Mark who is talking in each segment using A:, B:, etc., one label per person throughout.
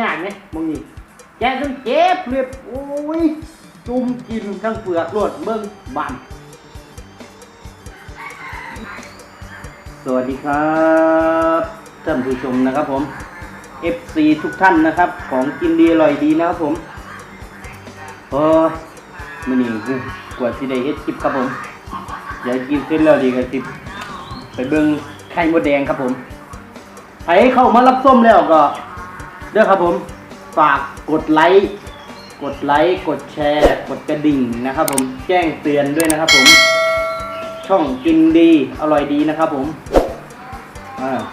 A: ยากไหมมึงนี่แกะจนเจ็บเลยโอ้ยจุ่มกินทั้งเปลือกรวดเบิ้งบานสวัสดีครับท่านผู้ชมนะครับผม FC ทุกท่านนะครับ ของกินดีอร่อยดีนะครับผมโอ้ยมื่อนี้กูกว่าสิได้เฮ็ดคลิปครับผมเดี๋ยวกินเสร็จแล้วดีกันสิไปเบิ่งไข่มดแดงครับผมใครเข้ามารับส้มแล้วก็ เด้อครับผมฝากกดไลค์กดไลค์กดแชร์ กดกระดิ่งนะครับผมแจ้งเตือนด้วยนะครับผม ช่องกินดีอร่อยดีนะครับผม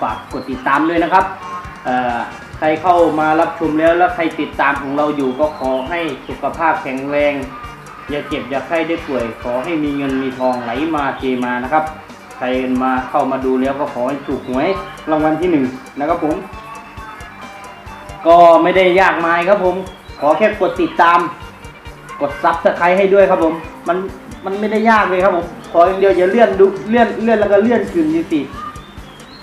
A: ฝากกดติดตามด้วยนะครับใครเข้ามารับชมแล้วแล้วใครติดตามของเราอยู่ก็ขอให้สุขภาพแข็งแรง อย่าเจ็บอย่าไข้ได้ป่วย ขอให้มีเงินมีทองไหลมาเทมานะครับ ใครมาเข้ามาดูแล้วก็ขอให้ถูกหวยรางวัลที่หนึ่งนะครับผม ก็ไม่ได้ยากมายครับผม ขอแค่กดติดตาม กดซับสไครต์ให้ด้วยครับผม มันมันไม่ได้ยากเลยครับผมขออย่างเดียวอย่าเลื่อนดูเลื่อนเลื่อนแล้วก็เลื่อนขึ้นยี่สิ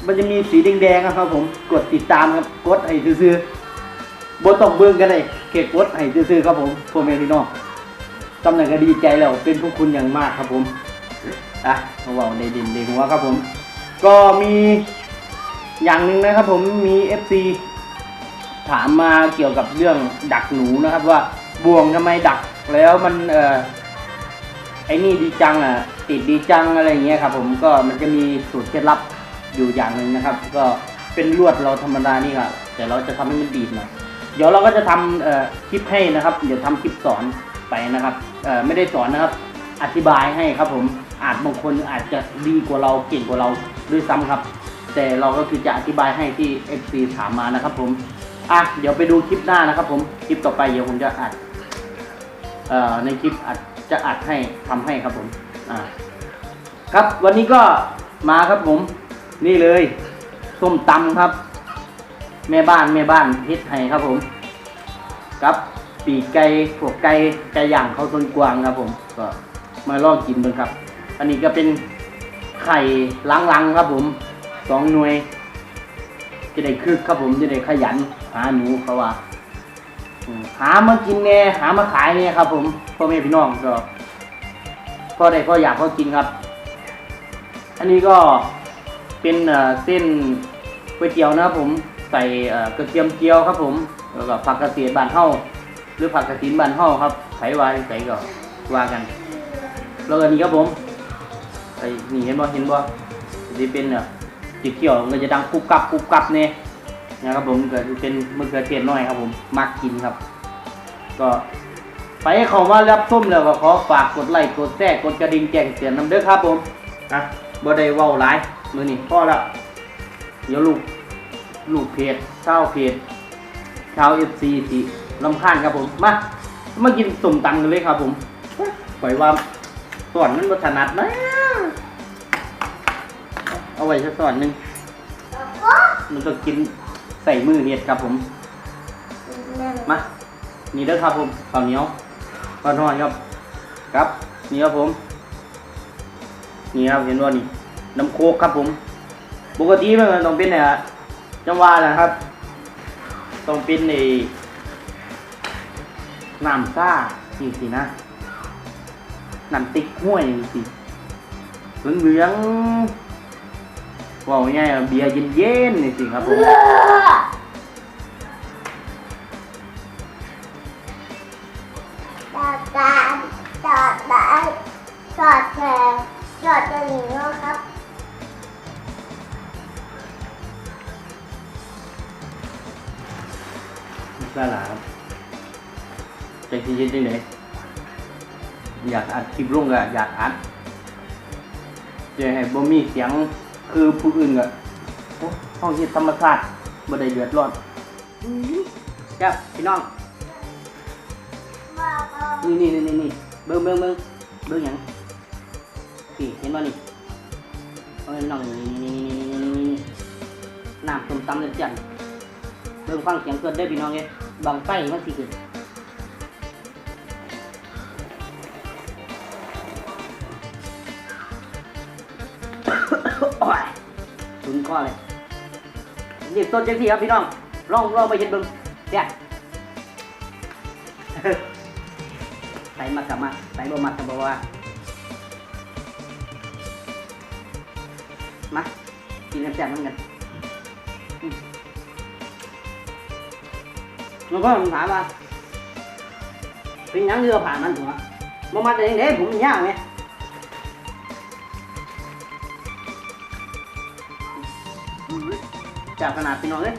A: มันจะมีสีแดงๆครับผมกดติดตามครับกดให้ซื่อๆบนต้องเบิ่งกันเลยเกดกดให้ซื่อๆครับผมพ่อแม่พี่น้องตำแหน่งก็ดีใจแล้วเป็นพวกคุณอย่างมากครับผมอะเอาว่าในดินในหัวครับผม ก็มีอย่างหนึ่งนะครับผมมี FC ถามมาเกี่ยวกับเรื่องดักหนูนะครับ ว่าบ่วงทำไมดักแล้วมันเออไอ้นี่ดีจังอะติดดีจังอะไรอย่างเงี้ยครับ ผมก็มันจะมีสูตรเคล็ดลับอยู่อย่างหนึ่งนะครับ ก็เป็นลวดเราธรรมดานี่ครับแต่เราจะทำให้มันดีดหน่อยเดี๋ยวเราก็จะทำคลิปให้นะครับ เดี๋ยวทำคลิปสอนไปนะครับไม่ได้สอนนะครับ อธิบายให้ครับผมอาจบางคนอาจจะดีกว่าเราเก่งกว่าเราด้วยซ้ำครับ แต่เราก็คือจะอธิบายให้ที่ FC ถามมานะครับผม อะเดี๋ยวไปดูคลิปหน้านะครับ ผมคลิปต่อไปเดี๋ยวผมจะอัดเอ่อในคลิปอัดจะอัดให้ทำให้ครับผมอ่าครับวันนี้ก็มาครับผม นี่เลยส้มตำครับ แม่บ้านแม่บ้านเฮ็ดให้ครับผม ครับปีกไก่พวกไก่ไก่ย่างเขาต้นกวางครับผม ก็มาลองกินเบิ่งครับ อันนี้ก็เป็นไข่ลังๆครับผมสองหน่วยจะได้คึกครับผมจะได้ขยันาหนูเขาว่าหามากินแน่หามาขายแน่ครับ ผมพ่อแม่พี่น้องก็พ่อได้พออยากพ่อกินครับ อันนี้ก็เป็นเส้นก๋วยเตี๋ยวนะครับผมใส่กระเทียมเจียวครับ ผมแล้วก็ผักกระเทียบานเฮาหรือผักกระถินบานเฮาครับไผวาใส่ก็ว่ากัน แล้วก็นี่ครับผมไอ้นี่เห็นบ่เห็นบ่จะเป็นเนี่ยสีเขียวมันจะดังกุบกับกุบกับเนี่ย นะครับผมก็จะเป็นมะเขือเทศน้อยครับผมมักกินครับ ก็ไปเขามารับส้มแล้วก็ขอฝากกดไลค์กดแชร์กดกระดิ่งแจ้งเตือนนำเด้อครับผมอะบ่ได้เว้าหลายมื้อนี้พอแล้วเดี๋ยวลูกลูกเพจชาวเพจชาว FC สิลำคาญครับผมมามากินส้มตำกันเลยครับผมปล่อยว่าสอนมันบ่ถนัดนะเอาไว้สักสอนหนึงมันต้องกินใส่มือเนี่ยครับผม มา นี่เด้อครับผมข้าวเหนียวข้าวทอดครับ ครับ นี่ครับผม นี่ครับเห็นว่านี่ น้ำโคกครับผม ปกติมันต้องเป็นเนี่ยจังหวะนะครับ ต้องเป็นในน้ำซ่าจริงๆนะ น้ำติ๊กห้วยจริงๆเหลืองๆ ว่าง่ายๆเบียร์เย็นๆนี่สิครับผม
B: จอดการจอดได้จอดแชร์จอดจะหนีนะครับ
A: ได้หลาครับใจที่เย็นจังไหนอยากอัดคลิปลงก็อยากอัดจะให้บ่มีเสียง คือผู้อื่นก็โอ้ห้องที่ธรรมชาติบ่ได้เดือดร้อนครับพี่น้อง
B: ว่าก็
A: นี่นี่นี่นี่เบิ่งเบิ่งเบิ่งเบิ่งหยังนี่เห็นบ่นี่เอาให้น้องนี่นี่นี่นี่นี่นี่น้ำส้มตำเลยจันเบิ่งฟังเสียงเกิดได้อพี่น้องเอ้ยบังไฟมันสิขึ้น ถึงข้อเลยนี่ต้นจังสี่ครับพี่น้องลองลองไปเห็นเบิ่งเจ้าใส่มากกับมาใส่บ่มากกับบ่ว่ามากินน้ำแซ่บเหมือนกันอืมแล้วก็ผมถามว่าเป็นยังเรือผ่านมันถูกไหมบ่มาแต่ยังไงผมมันยากไห จากขนาดพี่น้องเลย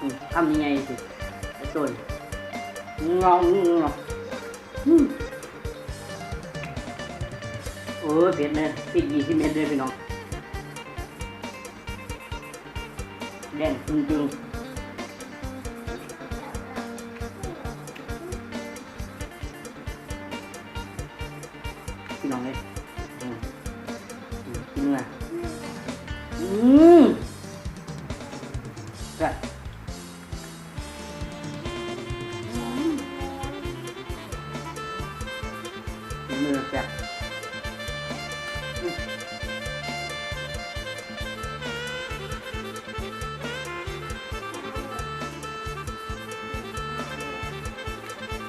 A: อืมทำยังไงสิไอ้ต้นงองงออืมโอ้ยเผ็ดเลยปิดยี่สิบเมตรเลยพี่น้องแดงจริงๆ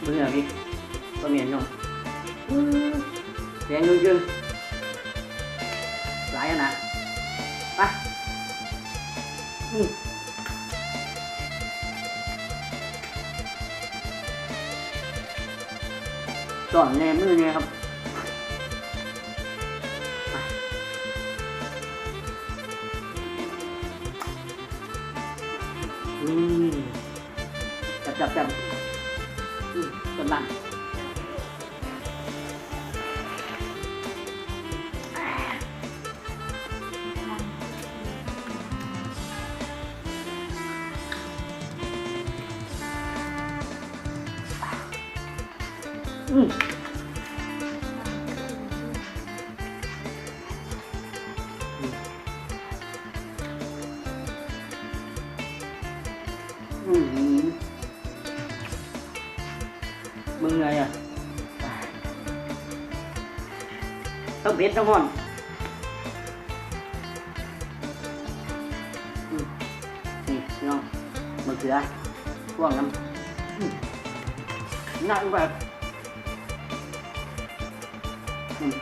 A: มือพี่ก็เมียนน้องแดงยืนๆหลายอันนะไปอืมสอนแนมือเนี่ยครับอืมจับจับจับ อืมต้ ต้องเผ็ดต้องห่อนนี่น้องมะเขือพ่วงน้ำน่าอุบัติอืม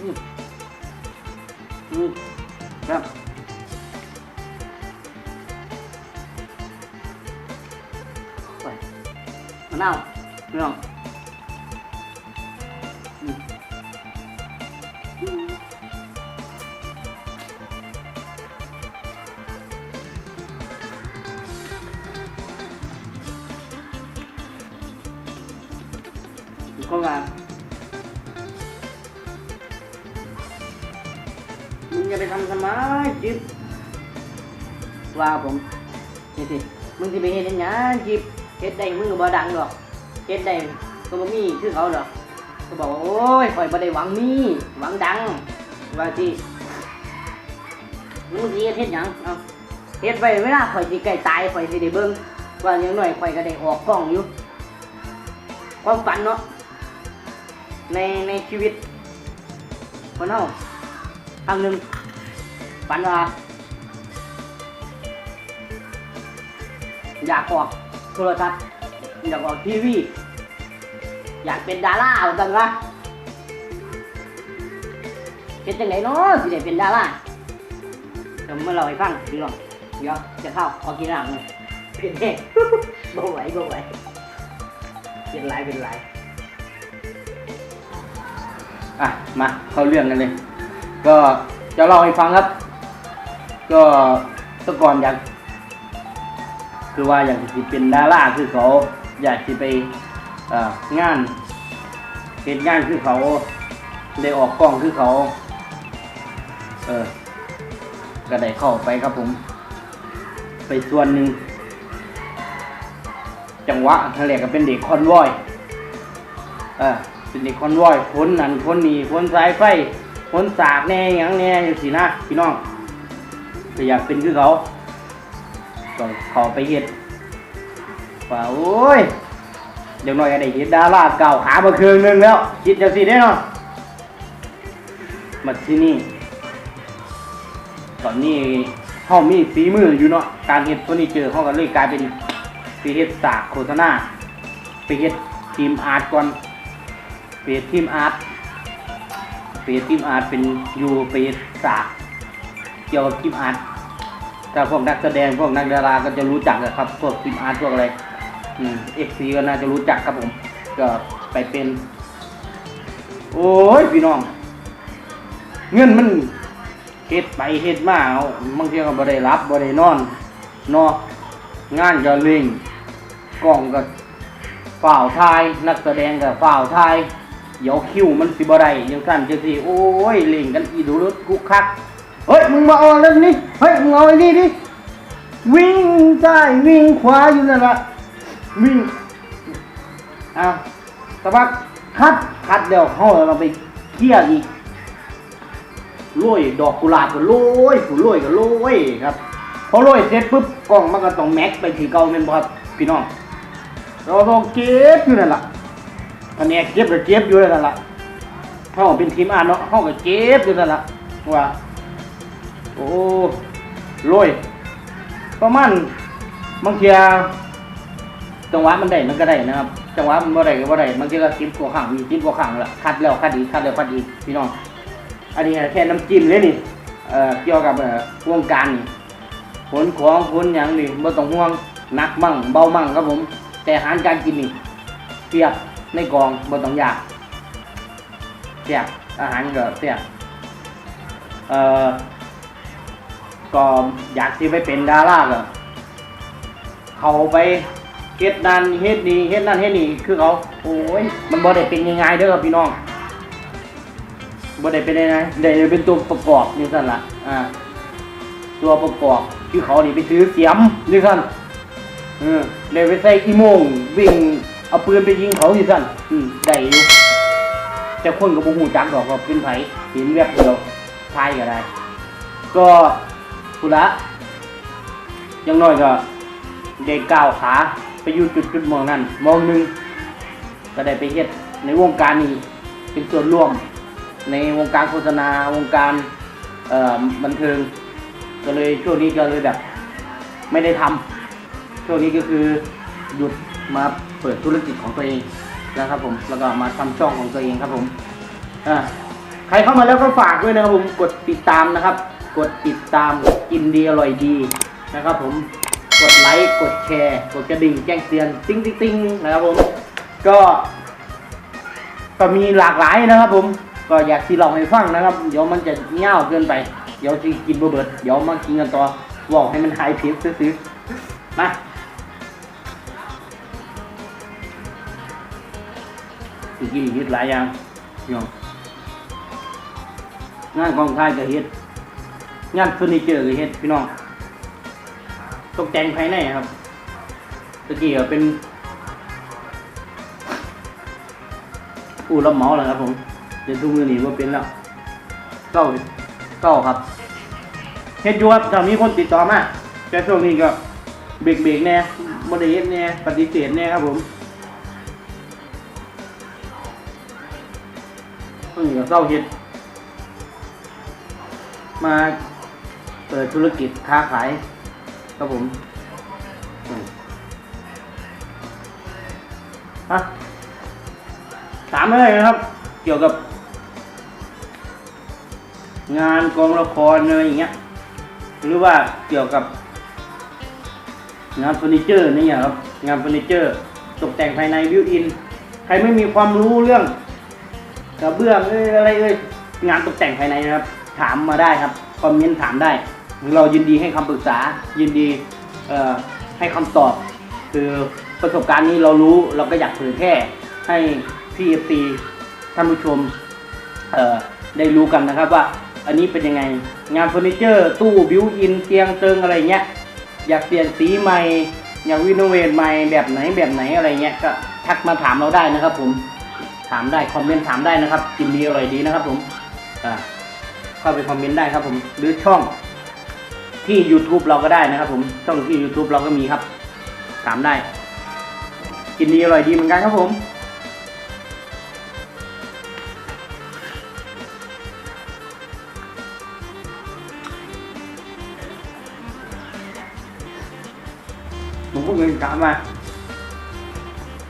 A: อืมอืมครับไปมะนาวน้อง ก็ว่ามึงจะไปทำทำไมจิบว่าผมนี่สิมึงจะไปเฮ็ดหยังจิบเฮ็ดได้มึงก็บ่ดังดอกเฮ็ดได้ก็บ่มีคือเขาดอกก็บอกว่าโอ้ยข่อยบ่ได้หวังมีหวังดังว่าสิมึงสิเฮ็ดเฮ็ดหยังเอาเฮ็ดไว้เวลาข่อยสิใกล้ตายข่อยสิได้เบิ่งว่าอย่างน้อยข่อยก็ได้ออกกล้องอยู่ความฝันเนาะ ในในชีวิตคนเฮาครั้งหนึ่งฝันว่า อยากออกโทรทัศน์อยากออกทีวี อยากเป็นดาราเหมือนกันวะเป็นจังไหนเนาะสิได้เป็นดาราเดี๋ยวมาเล่าให้ฟังพี่น้องเดี๋ยวจะเข้าขอกินน้ำหน่อยเป็นแน่บ่ไหวบ่ไหวเป็นไรเป็นไร อะมาเข้าเรื่องกันเลย ก็จะเล่าให้ฟังครับ ก็ตะก่อนอยากคือว่าอยากจะเป็นดาราคือเขาอยากจะไปงานเหตุงานคือเขาได้ออกกล้องคือเขา เออก็ได้เข้าไปครับผม ไปส่วนหนึ่งจังหวะทะเลก็เป็นเด็กคอนวอย เออ เป็นเด็กคอนวอยพ้นนั่นพ้นนี่พ้นสายไฟพ้นสากแน่ยังแน่อย่างสินะพี่น้องก็อยากเป็นคือเขาก็ขาไปเฮ็ดว่าโอ้ยเดี๋ยวหน่อยก็ได้เห็นดาราเก่าขามาเครืองหนึงแล้ว คิดจังสิได้เนาะมาที่นี่ ตอนนี้เฮามีฝีมืออยู่เนาะการเฮ็ดเฟอร์นิเจอร์เฮาก็เลยกลายเป็นไปเฮ็ดสากโฆษณาไปเฮ็ดทีมอาร์ตก่อน ปเฮ็ดทีมอาร์ตไปเฮ็ดทีมอาร์ตเป็นอยู่ปเฮ็ดสากเกี่ยวกับทีมอาร์ตถ้าพวกนักแสดงพวกนักดาราก็จะรู้จักอะครับพวกทีมอาร์ตพวกอะไรอืมเอฟซีก็น่าจะรู้จักครับผม ก็ไปเป็น โอ้ยพี่น้อง เงินมันเฮ็ดไปเฮ็ดมาเอาบางทีก็บ่ได้รับบ่ได้นอนเนาะงานก็เร่งกล้องก็ฝ่าวทาย นักแสดงก็ฝ่าวทาย เดี๋ยวคิวมันสิบ่ได้ยังสั่นจังซี่โอ้ยเล่งกันอีดูรถกุกคักเฮ้ยมึงมาเอาเรื่องนี้เฮ้ยมึงเอาไอ้นี่ดิวิ่งซ้ายวิ่งขวาอยู่นั่นละวิ่งอ้าวสักพักคัดคัดเดี๋ยวเขาเราไปเคลียร์อีกโรยดอกกุหลาบก็โรยผู้โรยก็โรยครับพอโรยเสร็จปุ๊บกล้องมันก็ต้องแม็กไปที่เก่าเป็นบ่ครับพี่น้องเราต้องเก็บอยู่นั่นล่ะ อันนี้เก็บก็เก็บอยู่นั่นล่ะเขาเป็นทีมอ่านเนาะเขาก็เก็บอยู่นั่นล่ะว่า โอ้โรยประมาณบางเทียจังหวะมันได้มันก็ได้นะครับ จังหวะมันบ่ได้ก็บ่ได้บางทีก็กินกว่าขังมีกินกว่าขังละคัดแล้วคัดอีกคัดแล้วคัดอีกพี่น้อง อันนี้แค่น้ำจิ้มเลยนี่เอ่อเกี่ยวกับเอ่อวงการนี่ผลของผลหยังนี่บ่ต้องห่วงหนักมั่งเบามั่งครับผม แต่อาหารการกินนี่เทียบ ในกองบ่ต้องอยากเทียบอาหารก็เทียบเอ่อก็อยากที่ไปเป็นดาราก็เขาไปเฮ็ดนั่นเฮ็ดนี่เฮ็ดนั่นเฮ็ดนี่คือเขาโอ้ยมันบ่ได้เป็นง่ายๆเด้อพี่น้องบ่ได้เป็นยังไงได้เป็นตัวประกอบนี่สั่นละอ่าตัวประกอบคือเขานี่ไปซื้อเสียมนี่สั่นเออเลยไปใส่อีโมงวิ่ง เอาปืนไปยิงเขานี่สั่นอืมได้อยู่แต่คนก็บ่ฮู้จักดอกว่าเป็นไผเห็นแวบเดียวทายก็ได้ ก็พุละอยังน้อยก็ได้ก้าวขาไปอยู่จุดจุดๆมองนั้นมองหนึ่งก็ได้ไปเฮ็ดในวงการนี้เป็นส่วนร่วม ในวงการโฆษณาวงการเอ่อบันเทิง ก็เลยช่วงนี้ก็เลยแบบ ไม่ได้ทำช่วงนี้ก็คือหยุดมา เปิดธุรกิจของตัวเองนะครับผมแล้วก็มาทำช่องของตัวเองครับผมอ่าใครเข้ามาแล้วก็ฝากด้วยนะครับผมกดติดตามนะครับ กดติดตามกินดีอร่อยดีนะครับ ผมกดไลค์กดแชร์ กดกระดิ่งแจ้งเตือนติ้งติ้งติ้งนะครับผมก็ ก็มีหลากหลายนะครับ ผมก็อยากที่เราให้ฟังนะครับ เดี๋ยวมันจะเง่าวเกินไป เดี๋ยวจะกินเบอร์เบิดเดี๋ยวมากินกันต่อบอกให้มันหายผิดซื้อๆมา สิกินอีกหลายอย่างพี่น้องงานกองถ่ายก็เฮ็ดงานเฟอร์นิเจอร์ก็เฮ็ดพี่น้องตกแต่งภายในครับตะกี้ก็เป็นผู้รับเหมาแล้วครับผมเดี๋ยวทุกมือนี้ว่าเป็นแล้วเก้าเก้าครับเฮ็ดอยู่ครับถ้ามีคนติดต่อมาแต่ช่วงนี้ก็เบรกเบรกแน่บ่ได้เฮ็ดแน่ปฏิเสธแน่ครับผม เศร้าเฮ็ด มาเปิดธุรกิจค้าขายครับผมฮะถามอะไรนะครับ เกี่ยวกับ งานกองละครอะไรอย่างเงี้ย หรือว่าเกี่ยวกับ งานเฟอร์นิเจอร์นี่ยครับ งานเฟอร์นิเจอร์ ตกแต่งภายในบิวอิน ใครไม่มีความรู้เรื่อง กระเบื้องเอ้ยอะไรเอ้ยงานตกแต่งภายในนะครับ ถามมาได้ครับคอมเมนต์ถามได้ เรายินดีให้คำปรึกษา ยินดีให้คำตอบ คือประสบการณ์นี้เรารู้เราก็อยากเผยแพร่ให้พี่เอฟซีท่านผู้ชมได้รู้กันนะครับว่าอันนี้เป็นยังไง งานเฟอร์นิเจอร์ตู้บิวอินเตียงเติงอะไรเงี้ยอยากเปลี่ยนสีใหม่ อยากรีโนเวทใหม่แบบไหนแบบไหนอะไรเงี้ยก็ทักมาถามเราได้นะครับผม ถามได้คอมเมนต์ถามได้นะครับกินดีอร่อยดีนะครับผมเข้าไปคอมเมนต์ได้ครับผมหรือช่องที่ YouTube เราก็ได้นะครับผมช่องที่ YouTube เราก็มีครับ ถามได้ กินดีอร่อยดีเหมือนกันครับผมผมก็เงินกลับมา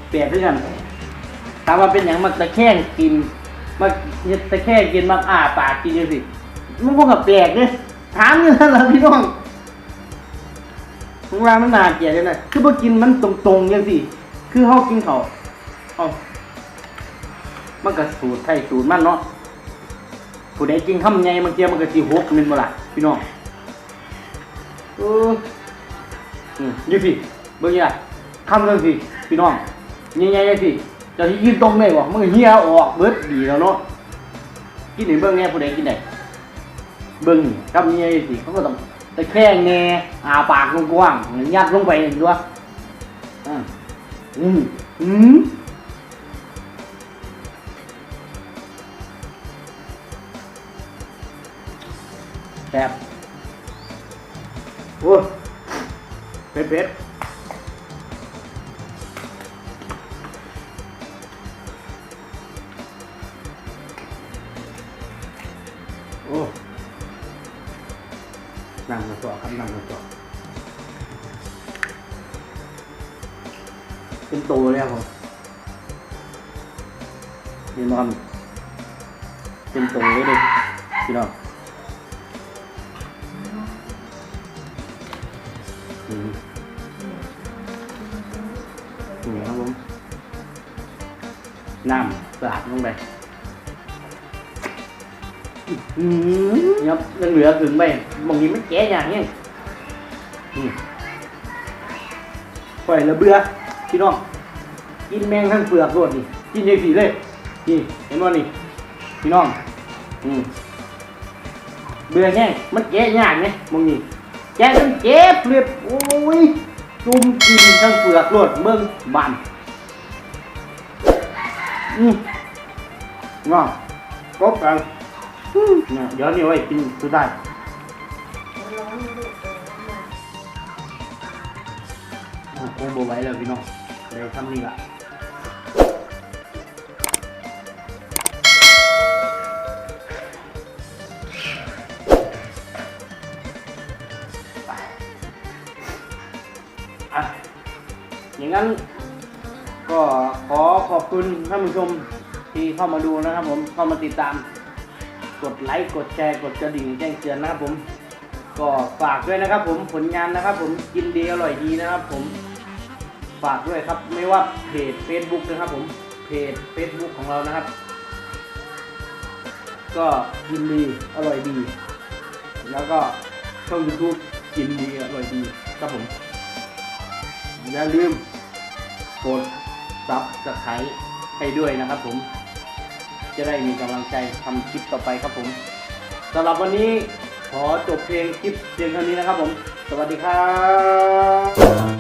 A: เปลี่ยนด้วยกัน ถามว่าเป็นอย่างมักตะแคงกิน มักตะแคงกินมักอ้าปากกินจังสิมันพวกกับแปลกเนี่ยถามอยู่นั่นแหละพี่น้องผมว่ามันน่าเกลียดเลยนะคือบ่กินมันตรงๆจังสิคือเฮากินเขาวเอามันก็สูตรไทยสูตรมันเนาะผู้ใดกินคำใหญ่บางทีมันก็สิหกม่นบ่ล่ะพี่น้องเอออืมยี่สิเบิ่งยังคำเรื่องสิพี่น้องยังไงยังสิ จะที่ยืนตรงเลยบ่มึงเฮียออกเบิดดีแล้วเนาะกินไหนเบิ่งแน่ผู้ใดกินไหนเบิ่งนี่คำยังไงสิเขาก็ต้องตะแคงแน่อาปากกว้างๆยัดลงไปด้วยอืมอืมแซ่บโอ้เผ็ดเผ็ด นั่งมาต่อครับนั่งมาต่อเป็นโตแล้วผมนี่นอน เป็นโตเลยดิพี่น้องอืมนี่ครับผมน้ำสะอาดลงไป อืมยับยังเหลือถึงไปบางทีมันแก่อย่างนี้ยอืมปล่อยแล้วเบื่อพี่น้องกินแมงทั้งเปลือกรวดนี่กินยังสีเลยนี่เห็นว่านี่พี่น้องอืมเบื่อแง่มันแก่ยากไงบางทีแก่จนเจ็บเรียบโอ้ยจุ่มกินทั้งเปลือกรวดเบิ่งบานอืมง่องกบกัน เนี่ยเดี๋ยวนี้ไว้กินสุดได้อะคงบไหวแล้วพี่น้องเลยทำนี่ละไปอะอย่างนั้นก็ขอขอบคุณท่านผู้ชมที่เข้ามาดูนะครับผมเข้ามาติดตาม กดไลค์กดแชร์กดกระดิ่งแจ้งเตือนนะครับผม ก็ฝากด้วยนะครับ ผมผลงานนะครับ ผมกินดีอร่อยดีนะครับ ผมฝากด้วยครับ ไม่ว่าเพจ Facebook นะครับ ผมเพจ Facebook ของเรานะครับ ก็กินดีอร่อยดี แล้วก็ช่อง YouTube กินดีอร่อยดีครับผมอย่าลืมกดซับสไครต์ให้ด้วยนะครับผม จะได้มีกำลังใจทำคลิปต่อไปครับผมสำหรับวันนี้ขอจบเพลงคลิปเพียงเท่านี้นะครับผม สวัสดีครับ